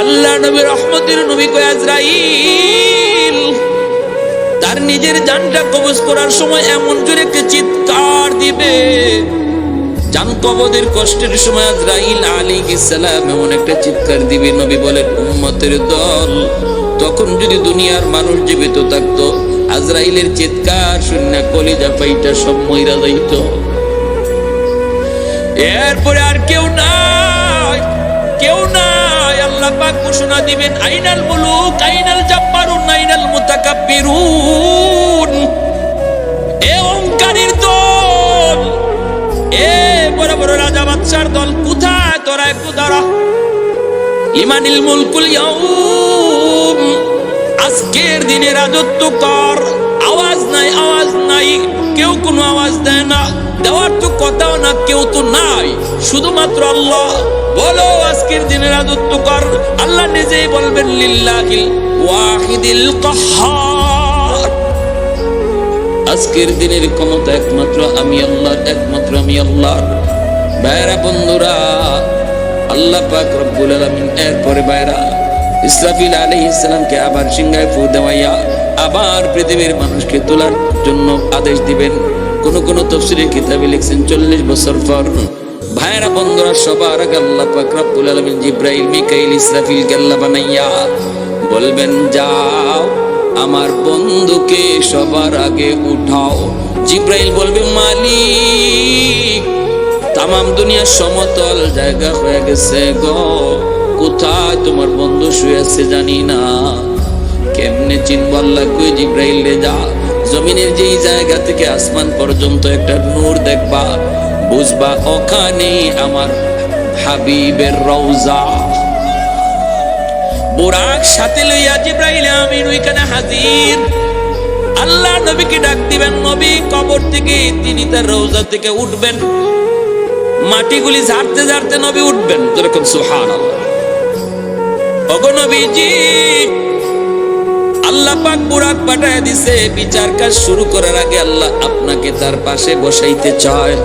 আল্লাহ নবী রহমতের নবী আজরাইল, তার নিজের জানটা কবজ করার সময় এমন জোরে একটা চিৎকার দিবে। জান কবদের কষ্টের সময় আজরাইল আলী সালাম এমন একটা চিৎকার দিবে। নবী বলেন, উম্মতের দল, তখন যদি দুনিয়ার মানুষ জীবিত থাকতো, আজরাইলের চিৎকার শূন্য কলিজা পাইটা সব মইরা যাইতো। এরপরে আর কেউ নাই কেউ নাই। আল্লাহ পাক ঘোষণা দিবেন, আইনাল মুলুক, আইনাল জাব্বারুন, আইনাল মুতাকাব্বিরুন। এ অহংকারীর দল, এ বড় বড় রাজা বাদশার দল, কোথায় তোরা একটু দাঁড়া? ইমানিল মুলকুল ইয়াউম, আজকের দিনে রাজত্ব কর, আওয়াজ নাই আওয়াজ নাই। কেউ কোনো আওয়াজ দেয় না, দেওয়ার তো কথাও না, কেউ তো নাই। শুধুমাত্র আল্লাহ। বলো, আজকের দিনে রাজত্ব কর। আল্লাহ নিজেই বলবেন, লিল্লাহিল ওয়াহিদিল কাহ্হার আজকের দিনের ক্ষমতা একমাত্র আমি আল্লাহর, একমাত্র আমি আল্লাহর। ভাইরা বন্ধুরা, আল্লাহ পাক রব্বুল আলামিন এরপরে ভাইরা ইসরাফিল আলাইহিস সালামকে আবার সিংহায় ফু দেওয়াইয়া আবার পৃথিবীর মানুষকে তোলার জন্য আদেশ দিবেন। কোন কোন তফসিলের কিতাবে লিখছেন, চল্লিশ বছর পর ভাইরা বন্ধুরা, সবার আগে আল্লাহ পাক মিকাইল ইসরাফিল আল্লাহ বানাইয়া বলবেন, যাও আমার বন্ধুকে সবার আগে উঠাও। জিব্রাইল বলবে, মালিক, তামাম দুনিয়া সমতল জায়গা হয়ে গেছে গো। কোথায় তোমার বন্ধু শুয়ে আছে জানি না। কেমনে চিনব আল্লাহ কই রে যা। জমিনের যেই জায়গা থেকে আসমান পর্যন্ত একটা নূর দেখবা। বুঝবা, ওখানে আমার হাবিবের রওজা। বোরাক সাথে লইয়া জিব্রাইল আমিন ওইখানে হাজির। আল্লাহ নবীকে ডাক দিবেন, নবী কবর থেকে তিনি তার রওজা থেকে উঠবেন। মাটিগুলি ঝাড়তে ঝাড়তে নবী উঠবেন। যেরকম সুহান নবীজি আল্লাহ পাক বুরাক পাঠায় দিছে, বিচার কাজ শুরু করার আগে আল্লাহ আপনাকে তার পাশে বসাইতে চায়।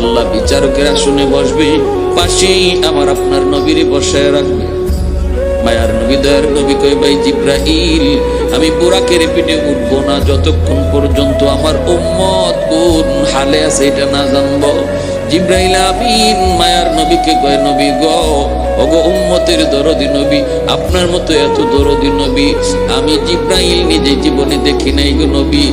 আল্লাহ বিচারকেরা শুনে বসবে, পাশেই আমার আপনার নবীরে বসায় রাখবে। মায়ার নবী, দয়ার নবী কয়, ভাই জিব্রাইল, আমি বুরাকের পিঠে উঠব না, যতক্ষণ পর্যন্ত আমার উম্মত কোন হালে আছে এটা না জানব। জিব্রাইল আমিন, মায়ার নবীকে কয়, নবী গ ওগো উম্মতের দরদি নবী, আপনার মতো এত দরদি নবী আমি জিব্রাইল নিজে জীবনে দেখি নাই গো নবী।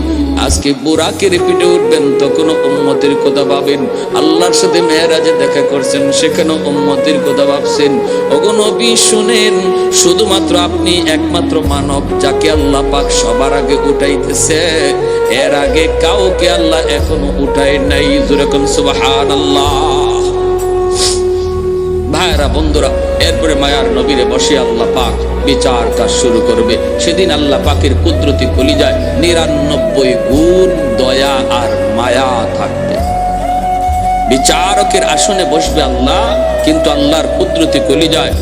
আজকে বুরাকের পিঠে উঠবেন তখন উম্মতের কথা ভাবেন। আল্লাহর সাথে মেয়েরাজে দেখা করছেন সেখানে উম্মতের কথা ভাবছেন। ওগো নবী, শুনেন, শুধুমাত্র আপনি একমাত্র মানব যাকে আল্লাহ পাক সবার আগে উঠাইতেছে। এর আগে কাউকে আল্লাহ এখনও উঠায় নাই যেরকম সুবাহান আল্লাহ ভাইরা বন্ধুরা, এরপরে মায়ার নবীরে বসে আল্লাহ পাক বিচার কাজ শুরু করবে। সেদিন আল্লাহ পাকের কুদরতি খুলি যায় নিরানব্বই গুণ দয়া আর মায়া থাকবে। বিচারকের আসনে বসবে আল্লাহ, কিন্তু আল্লাহর কুদরতি কলি যায়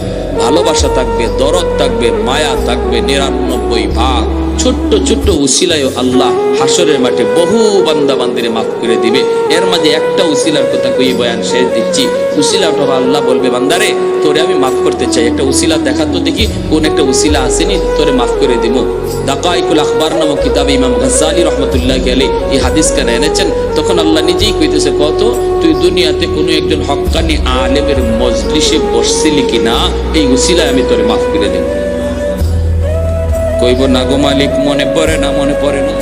ভালোবাসা থাকবে, দরদ থাকবে, মায়া থাকবে নিরানব্বই ভাগ। ছোট্ট ছোট্ট উসিলায় আল্লাহ হাসরের মাঠে বহু বান্দা বান্দিরে মাফ করে দিবে। এর মাঝে একটা উসিলার কথা কই বয়ান শেষ দিচ্ছি। উসিলাটা আল্লাহ বলবে, বান্দারে, তোরে আমি মাফ করতে চাই। একটা উসিলা দেখা তো দেখি কোন একটা উসিলা আসেনি, তোরে মাফ করে দিব। দাকাইকুল আখবার নামক কিতাবে ইমাম গাজ্জালি রহমতুল্লাহ আলী এই হাদিস কেন এনেছেন? তখন আল্লাহ নিজেই কইতেছে, কত? তুই দুনিয়াতে কোনো একজন হক্কানি আলেমের মজলিসে বসছিলি কিনা? এই উসিলায় আমি তোরে মাফ করে দেব। কইব না গো মালিক, মনে পড়ে না, মনে পড়ে না।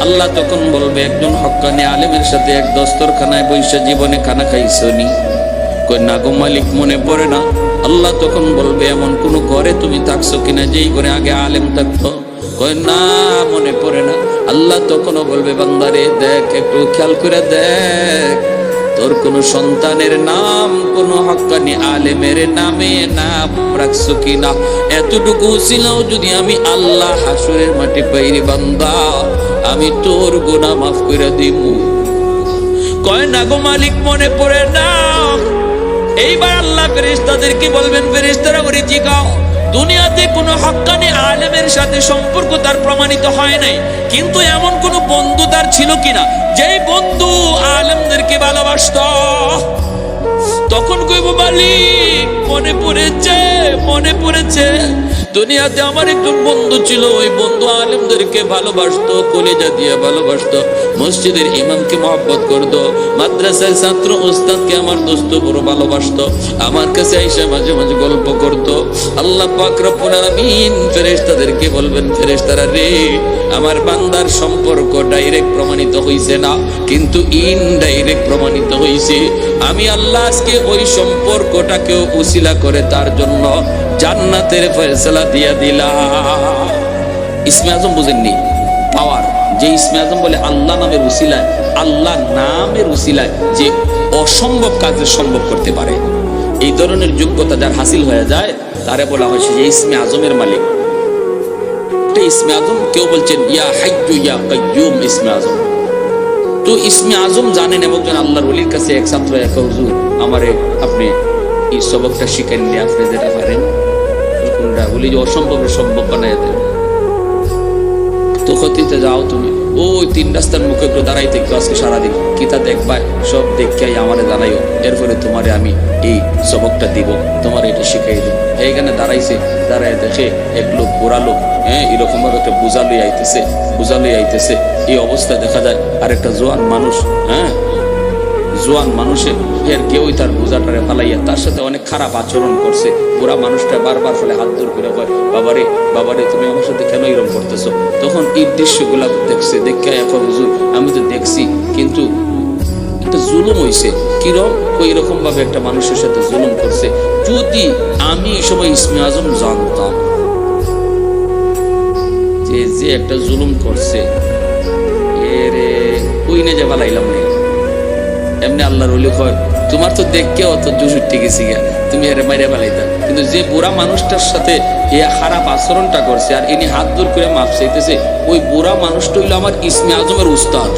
আল্লাহ তখন বলবে, একজন হক্কানি আলেমের সাথে এক দস্তরখানায় বৈশা জীবনে খানা খাইছনি। কই না গো মালিক, মনে পড়ে না? আল্লাহ তখন বলবে, এমন কোন ঘরে তুমি থাকছো কিনা, যেই ঘরে আগে আলেম থাকতো? কই না, মনে পড়ে না। আল্লাহ তখনও বলবে, বান্দারে, দেখ, একটু খেয়াল করে দেখ। তোর কোন সন্তানের নাম, কোন হক্কানি আলেমের নামে নাম রাখছো কিনা? এতটুকু ছিলাও যদি আমি আল্লাহ হাসুরের মাটি পাইরি বান্দা, আমি তোর গুনাহ মাফ করে দিব কয় না গো মালিক, মনে পড়ে না? এইবার আল্লাহ ফেরেশতাদেরকে বলবেন, ফেরেশতারা ওরে জিগাও দুনিয়াতে কোনো হক্কানি আলেমের সাথে সম্পর্ক তার প্রমাণিত হয় নাই। কিন্তু এমন কোনো বন্ধু তার ছিল কিনা? যেই বন্ধু আলেমদেরকে ভালোবাসত। তখন কইব মালিক মনে পড়েছে মনে পড়েছে। দুনিয়াতে আমার একজন বন্ধু ছিল, ওই বন্ধু আলেমদেরকে ভালোবাসতো, কলেজা দিয়ে ভালোবাসতো, মসজিদের ইমামকে মহব্বত করতো, মাদ্রাসার ছাত্র ওস্তাদকে আমার দোস্ত বড় ভালোবাসতো, আমার কাছে আইসা মাঝে মাঝে গল্প করতো। আল্লাহ পাক রব্বুল আলামিন ফেরেশতাদেরকে বলবেন, ফেরেশতারা রে, আমার বান্দার সম্পর্ক ডাইরেক্ট প্রমাণিত হইছে না, কিন্তু ইনডাইরেক্ট প্রমাণিত হইছে। আমি আল্লাহ আজকে ওই সম্পর্কটাকেও উসিলা করে তার জন্য জান্নাতের ফয়সালা দিয়া দিলাম ইসমে আজম বুঝেননি? পাওয়ার যে ইসমে আজম বলে আল্লাহ নামের উসিলায়, আল্লাহ নামের উসিলায় যে অসম্ভব কাজের সম্ভব করতে পারে। এই ধরনের যোগ্যতা যার হাসিল হয়ে যায়, তারে বলা হয়েছে যে ইসমে আজমের মালিক। ইসমে আজম কেউ বলছেন, ইয়া হাইয়ু ইয়া কাইয়ুম ইসমে আজম। তো ইসমে আজম জানেন এবং একজন আল্লাহর অলির কাছে এক ছাত্র এক হুজুর, আমারে আপনি এই সবকটা শিখেন নিয়ে আপনি যেটা পারেন, কোনটা? বলি যে অসম্ভবের সম্ভব বানাই দেন। তো ক্ষতিতে যাও তুমি। ওই তিন রাস্তার মুখে একটু দাঁড়াইতে দেখব আজকে সারাদিন কিতা দেখবা সব দেখাই আমারে এর ফলে তোমারে আমি এই সবকটা দিব, তোমার এটা শিখাই দিব। এইখানে দাঁড়াইছে, দাঁড়ায় দেখে এক লোক, বুড়া লোক হ্যাঁ এরকম ভাবে একটা বোঝা লই আইতেছে বোঝা লই আইতেছে। এই অবস্থা দেখা যায় আর একটা জোয়ান মানুষ হ্যাঁ জোয়ান মানুষে এর কেউই তার বোঝাটারে ফালাইয়া তার সাথে অনেক খারাপ আচরণ করছে। পুরা মানুষটা বারবার ফলে হাত দূর করে কয়, বাবারে বাবারে, তুমি আমার সাথে কেন এরকম করতেছো? তখন এই দৃশ্যগুলা দেখছে, দেখে এখন হুজুর, আমি তো দেখছি, কিন্তু একটা জুলুম হইছে। কিরম? ওই ভাবে একটা মানুষের সাথে জুলুম করছে? যদি আমি এই সময় ইসমে আজম জানতাম যে যে একটা জুলুম করছে এরে ওই নে যে বালাইলাম নেই এমনি আল্লাহর ওলি কয়, তোমার তো দেখকে অত জুসুর গেছি গা, তুমি এর মাইরে ফেলাইতা। কিন্তু যে বুড়া মানুষটার সাথে এ খারাপ আচরণটা করছে আর ইনি হাত দূর করে মাপ চাইতেছে, ওই বুড়া মানুষটা হইল আমার ইসমে আজমের উস্তাদ।